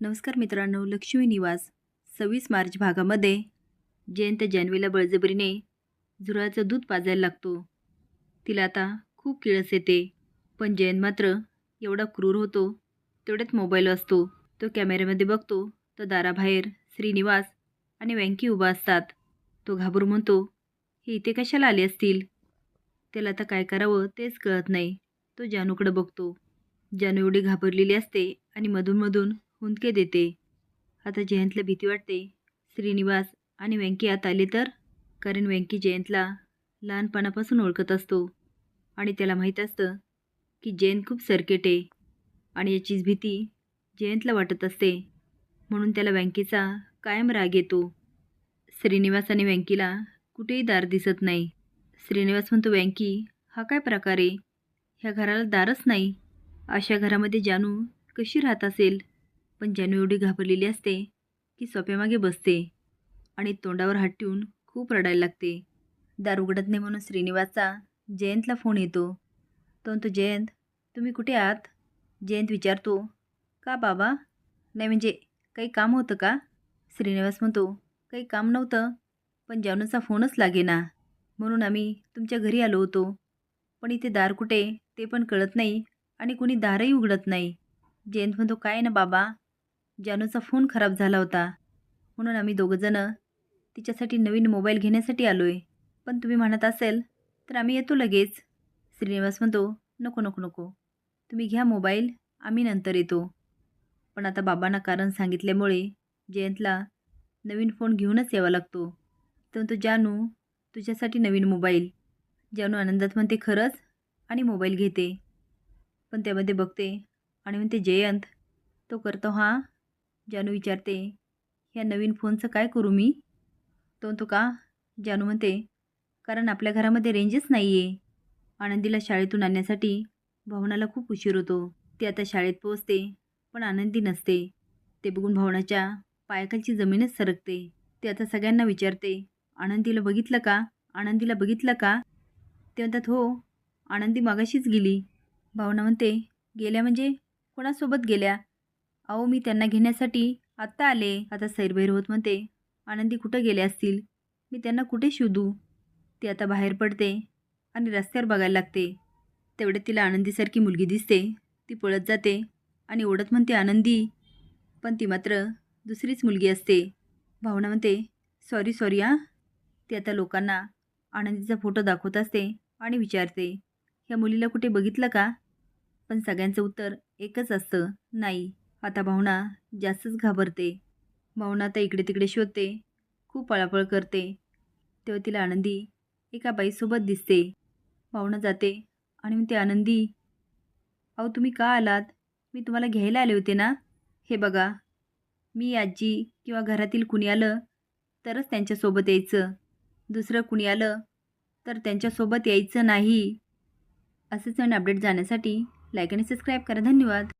नमस्कार मित्रांनो लक्ष्मी निवास. सव्वीस मार्च भागामध्ये जयंत जान्हवीला बळजबरीने झुराचं दूध पाजायला लागतो. तिला आता खूप किळस येते. पण जयंत मात्र एवढा क्रूर होतो तेवढ्यात मोबाईल असतो तो कॅमेऱ्यामध्ये बघतो तर दाराबाहेर श्रीनिवास आणि वँकी उभा असतात. तो घाबरून म्हणतो हे इथे कशाला आले असतील? त्याला आता काय करावं तेच कळत नाही. तो जानूकडं बघतो. जानू एवढी घाबरलेली असते आणि मधूनमधून हुंदके देते. आता जयंतला भीती वाटते. श्रीनिवास आणि व्यंकी आत आले तर? कारण व्यंकी जयंतला लहानपणापासून ओळखत असतो. आणि त्याला माहीत असतं की जयंत खूप सरकेट आहे. आणि याचीच भीती जयंतला वाटत असते. म्हणून त्याला व्यंकीचा कायम राग येतो. श्रीनिवास आणि व्यंकीला कुठेही दार दिसत नाही. श्रीनिवास म्हणतो व्यंकी हा काय प्रकार आहे? ह्या घराला दारच नाही. अशा घरामध्ये जानू कशी राहत असेल? पण जानू एवढी घाबरलेली असते की सोप्यामागे बसते आणि तोंडावर हात ठेवून खूप रडायला लागते. दार उघडत नाही म्हणून श्रीनिवासचा जयंतला फोन येतो. तो म्हणतो जयंत तुम्ही कुठे आहात? जयंत विचारतो का बाबा? नाही म्हणजे काही काम होतं का? श्रीनिवास म्हणतो काही काम नव्हतं पण जानूचा फोनच लागेना. म्हणून आम्ही तुमच्या घरी आलो होतो. पण इथे दार कुठे ते पण कळत नाही आणि कुणी दारही उघडत नाही. जयंत म्हणतो काय ना बाबा? जानूचा फोन खराब झाला होता. म्हणून आम्ही दोघंजणं तिच्यासाठी नवीन मोबाईल घेण्यासाठी आलो आहे पण तुम्ही म्हणत असेल तर आम्ही येतो लगेच. श्रीनिवास म्हणतो नको नको नको. तुम्ही घ्या मोबाईल आम्ही नंतर येतो. पण आता बाबांना कारण सांगितल्यामुळे जयंतला नवीन फोन घेऊनच यावा लागतो. तर तो जानू तुझ्यासाठी नवीन मोबाईल. जानू आनंदात म्हणते खरंच? आणि मोबाईल घेते. पण त्यामध्ये बघते आणि म्हणते जयंत तो करतो हां जानू विचारते ह्या नवीन फोनचं काय करू मी? तो म्हणतो का जानू म्हणते कारण आपल्या घरामध्ये रेंजच नाही आहे आनंदीला शाळेतून आणण्यासाठी भावनाला खूप उशीर होतो. ती आता शाळेत पोहोचते पण आनंदी नसते. ते बघून भावनाच्या पायाखालची जमीनच सरकते. ते आता सगळ्यांना विचारते आनंदीला बघितलं का? आनंदीला बघितलं का? ते म्हणतात हो आनंदी मागाशीच गेली. भावना म्हणते गेल्या म्हणजे? कोणासोबत गेल्या? अहो मी त्यांना घेण्यासाठी आत्ता आले. आता सैरभैर होत म्हणते आनंदी कुठं गेले असतील? मी त्यांना कुठे शोधू? ती आता बाहेर पडते आणि रस्त्यावर बघायला लागते. तेवढ्यात तिला आनंदीसारखी मुलगी दिसते. ती पळत जाते आणि ओढत म्हणते आनंदी. पण ती मात्र दुसरीच मुलगी असते. भावना म्हणते सॉरी सॉरी आ ती आता लोकांना आनंदीचा फोटो दाखवत असते आणि विचारते ह्या मुलीला कुठे बघितलं का? पण सगळ्यांचं उत्तर एकच असतं नाही. आता भावना जास्तच घाबरते. भावना आता इकडे तिकडे शोधते खूप पळापळ करते. तेव्हा तिला आनंदी एका बाईसोबत दिसते. भावना जाते आणि मग ते आनंदी अहो तुम्ही का आलात? मी तुम्हाला घ्यायला आले होते ना? हे बघा मी आजी किंवा घरातील कुणी आलं तरच त्यांच्यासोबत यायचं. दुसरं कुणी आलं तर त्यांच्यासोबत यायचं नाही. असंच नवीन अपडेट जाण्यासाठी लाईक आणि सबस्क्राईब करा. धन्यवाद.